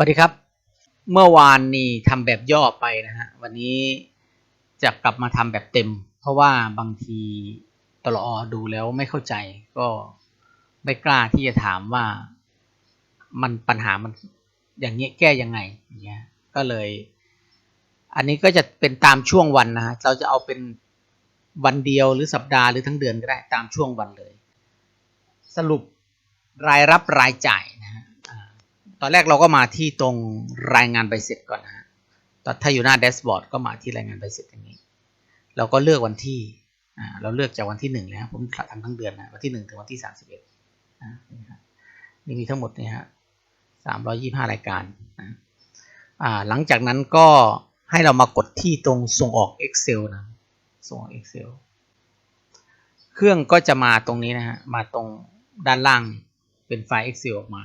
สวัสดีครับ เมื่อวานนี่ทำแบบย่อไปนะฮะ วันนี้จะกลับมาทำแบบเต็ม เพราะว่าบางทีตลอดูแล้วไม่เข้าใจ ก็ไม่กล้าที่จะถามว่ามันปัญหามันอย่างเงี้ยแก้ยังไงเงี้ยก็เลย อันนี้ก็จะเป็นตามช่วงวันนะฮะ เราจะเอาเป็นวันเดียวหรือสัปดาห์หรือทั้งเดือนก็ได้ตามช่วงวันเลย สรุปรายรับรายจ่ายนะฮะ ตอนแรกเราก็มาที่ตรงรายงานใบเสร็จก่อนนะฮะตอนถ้าอยู่หน้าแดชบอร์ดก็มาที่รายงานใบเสร็จอย่างนี้ เราก็เลือกวันที่อ่าเราเลือกจากวันที่หนึ่งแล้วผมทำทั้งเดือนนะ วันที่หนึ่งถึงวันที่สามสิบเอ็ดนะนี่ฮะนี่มีทั้งหมดเนี่ยฮะสามร้อยี่ห้ารายการนะอ่าหลังจากนั้นก็ให้เรามากดที่ตรงส่งออก Excel นะ ส่งออก Excel เครื่องก็จะมาตรงนี้นะฮะ มาตรงด้านล่างเป็นไฟล์ Excel ออกมา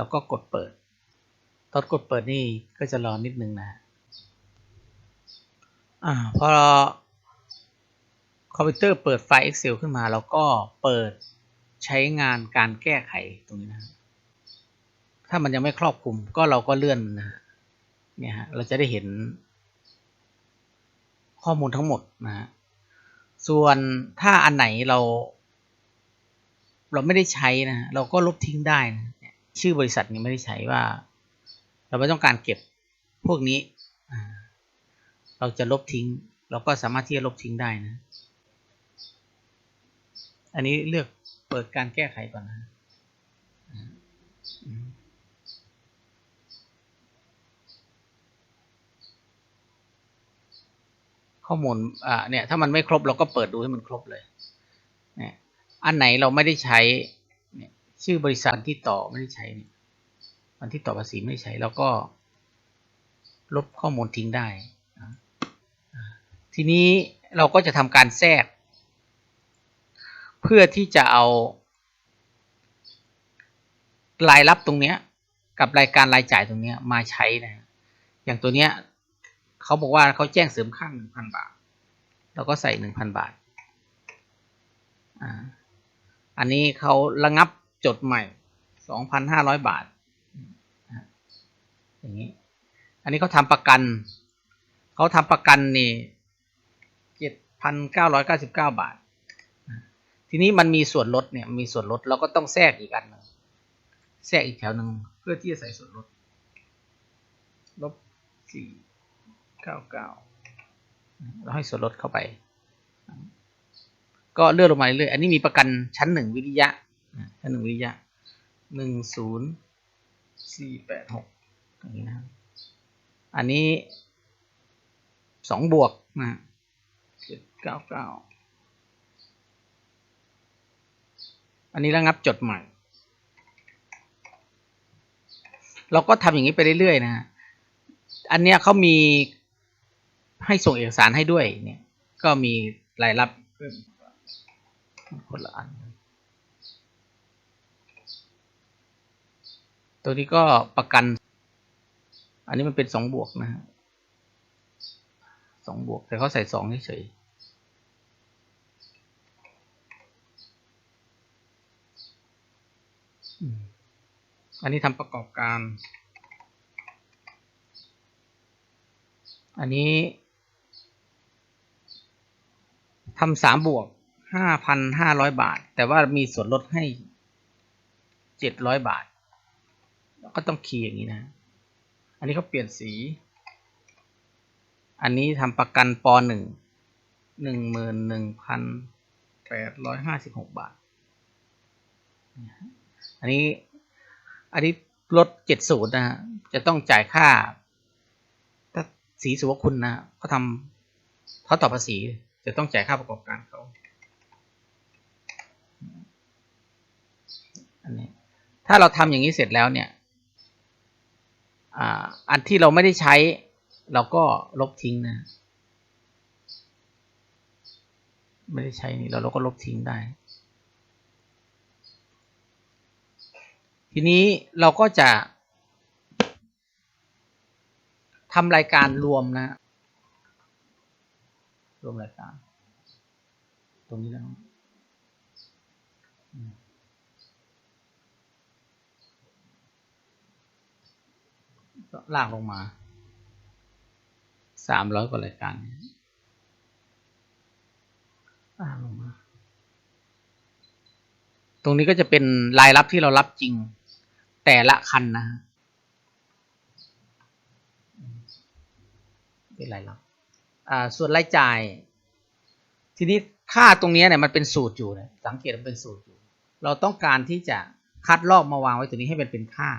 แล้วก็กดเปิด ตอนกดเปิดนี่ก็จะรอนิดนึงนะอ่าพอคอมพิวเตอร์เปิดไฟล์ Excel ขึ้นมาแล้วก็เปิดใช้งานการแก้ไขตรงนี้นะ ถ้ามันยังไม่ครอบคลุมก็เราก็เลื่อนนะเนี่ยฮะเราจะได้เห็นข้อมูลทั้งหมดนะฮะส่วนถ้าอันไหนเรา เราไม่ได้ใช้นะ เราก็ลบทิ้งได้นะ ชื่อบริษัทนี้ไม่ได้ใช้ว่า เราไม่ต้องการเก็บพวกนี้ เราจะลบทิ้ง เราก็สามารถที่จะลบทิ้งได้นะ อันนี้เลือกเปิดการแก้ไขก่อนนะข้อมูลอ่าเนี่ย ถ้ามันไม่ครบเราก็เปิดดูให้มันครบเลยเนี่ยอันไหนเราไม่ได้ใช้ ชื่อบริษัทที่ต่อไม่ได้ใช้เนี่ยวันที่ต่อภาษีไม่ใช้แล้วก็ ลบข้อมูลทิ้งได้ ทีนี้เราก็จะทำการแทรก เพื่อที่จะเอารายรับตรงเนี้ย กับรายการรายจ่ายตรงเนี้ยมาใช้นะอย่างตัวเนี้ยเขาบอกว่าเขาแจ้งเสริมข้างหนึ่งพันบาท เราก็ใส่หนึ่งพันบาท อ่า อันนี้เขาระงับ จดใหม่สองพันห้าร้อยบาทอย่างนี้ อันนี้เขาทำประกัน เขาทำประกันนี่เจ็ดพันเก้าร้อยเก้าสิบเก้าบาท ทีนี้มันมีส่วนลดเนี่ย มีส่วนลดเราก็ต้องแทรกอีกอันหนึ่งแทรกอีกแถวหนึ่งเพื่อที่จะใส่ส่วนลด ลบสี่เก้าเก้าเราให้ส่วนลดเข้าไป ก็เลื่อนลงมาเรื่อยๆอันนี้มีประกันชั้นหนึ่งวิริยะ ชั้นหนึ่งวิยะหนึ่งศูนย์สี่แปดหกอย่างนี้นะครับ อันนี้สองบวกนะเจ็ดเก้าเก้าอันนี้ระงับจดใหม่ เราก็ทำอย่างนี้ไปเรื่อยๆนะฮะอันเนี้ยเขามีให้ส่งเอกสารให้ด้วยเนี่ย ก็มีรายรับคนละอัน ตัวนี้ก็ประกัน อันนี้มันเป็นสองบวกนะฮะสองบวก แต่เขาใส่สองเฉยอันนี้ทำประกอบการ อันนี้ทำสามบวกห้าพันห้าร้อยบาท แต่ว่ามีส่วนลดให้เจ็ดร้อยบาท ก็ต้องคีย์อย่างนี้นะ อันนี้เขาเปลี่ยนสี อันนี้ทำประกันปหนึ่งหนึ่งหมื่นหนึ่งพันแปดร้อยห้าสิบหกบาท อันนี้ อันนี้ลดเจ็ดศูนย์นะฮะ จะต้องจ่ายค่า ถ้าสีสุวคุณนะเขาทำเขาต่อภาษี จะต้องจ่ายค่าประกอบการเขาอันนี้ถ้าเราทำอย่างนี้เสร็จแล้วเนี่ย อันที่เราไม่ได้ใช้ เราก็ลบทิ้งนะ ไม่ได้ใช้นี่เราเราก็ลบทิ้งได้ ทีนี้เราก็จะทำรายการรวมนะ รวมรายการ ตรงนี้แล้ว ลากลงมาสามร้อยกว่ารายการลากลงมา ตรงนี้ก็จะเป็นรายรับที่เรารับจริงแต่ละคันนะเป็นรายรับอ่าส่วนรายจ่าย ทีนี้ค่าตรงนี้เนี่ยมันเป็นสูตรอยู่นะสังเกตมันเป็นสูตรอยู่ เราต้องการที่จะคัดลอกมาวางไว้ตรงนี้ให้มันเป็นค่า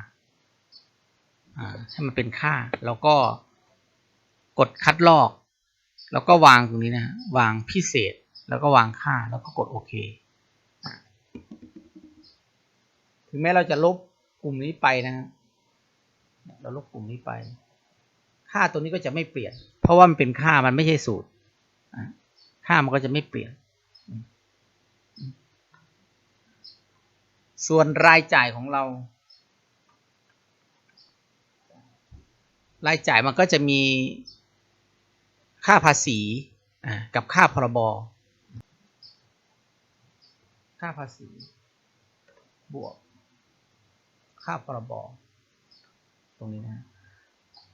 ให้มันเป็นค่า แล้วก็กดคัดลอก แล้วก็วางตรงนี้นะ วางพิเศษ แล้วก็วางค่า แล้วก็กดโอเค ถึงแม้เราจะลบกลุ่มนี้ไปนะเราลบกลุ่มนี้ไป ค่าตัวนี้ก็จะไม่เปลี่ยน เพราะว่ามันเป็นค่ามันไม่ใช่สูตร ค่ามันก็จะไม่เปลี่ยน ส่วนรายจ่ายของเรา รายจ่ายมันก็จะมีค่าภาษีกับค่าพรบ ค่าภาษี บวก ค่าพรบ ตรงนี้นะ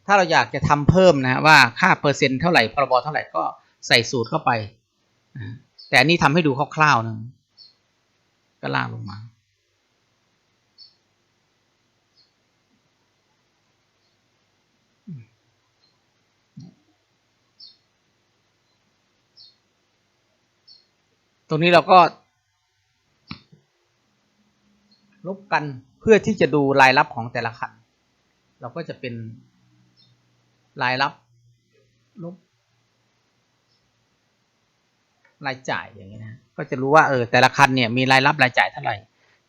ถ้าเราอยากจะทำเพิ่มนะว่าค่าเปอร์เซ็นต์เท่าไหร่ พรบเท่าไหร่ก็ใส่สูตรเข้าไป แต่อันนี้ทำให้ดูคร่าวๆนะก็ล่างลงมา ตรงนี้เราก็ลบกันเพื่อที่จะดูรายรับของแต่ละคัน เราก็จะเป็นรายรับลบรายจ่ายอย่างนี้นะ ก็จะรู้ว่าเออแต่ละคันเนี่ยมีรายรับรายจ่ายเท่าไหร่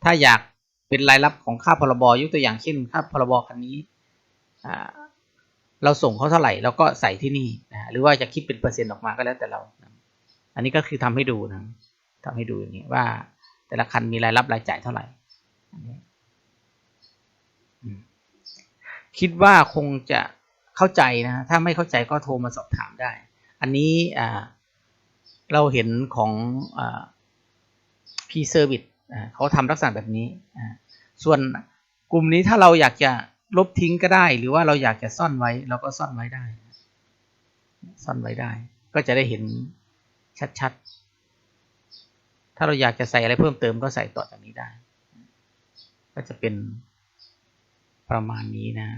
ถ้าอยากเป็นรายรับของค่าพรบยกตัวอย่างเช่นค่าพรบคันนี้เราส่งเขาเท่าไหร่เราก็ใส่ที่นี่นะหรือว่าจะคิดเป็นเปอร์เซ็นต์ออกมาก็แล้วแต่เรา อันนี้ก็คือทำให้ดูนะ ทำให้ดูอย่างนี้ว่า แต่ละคันมีรายรับรายจ่ายเท่าไหร่คิดว่าคงจะเข้าใจนะ ถ้าไม่เข้าใจก็โทรมาสอบถามได้ อันนี้อ่าเราเห็นของพีเซอร์วิสเขาทำลักษณะแบบนี้ ส่วนกลุ่มนี้ถ้าเราอยากจะลบทิ้งก็ได้ หรือว่าเราอยากจะซ่อนไว้เราก็ซ่อนไว้ได้ ซ่อนไว้ได้ ก็จะได้เห็นชัดๆ ถ้าเราอยากจะใส่อะไรเพิ่มเติมก็ใส่ต่อจากนี้ได้ ก็จะเป็นประมาณนี้นะ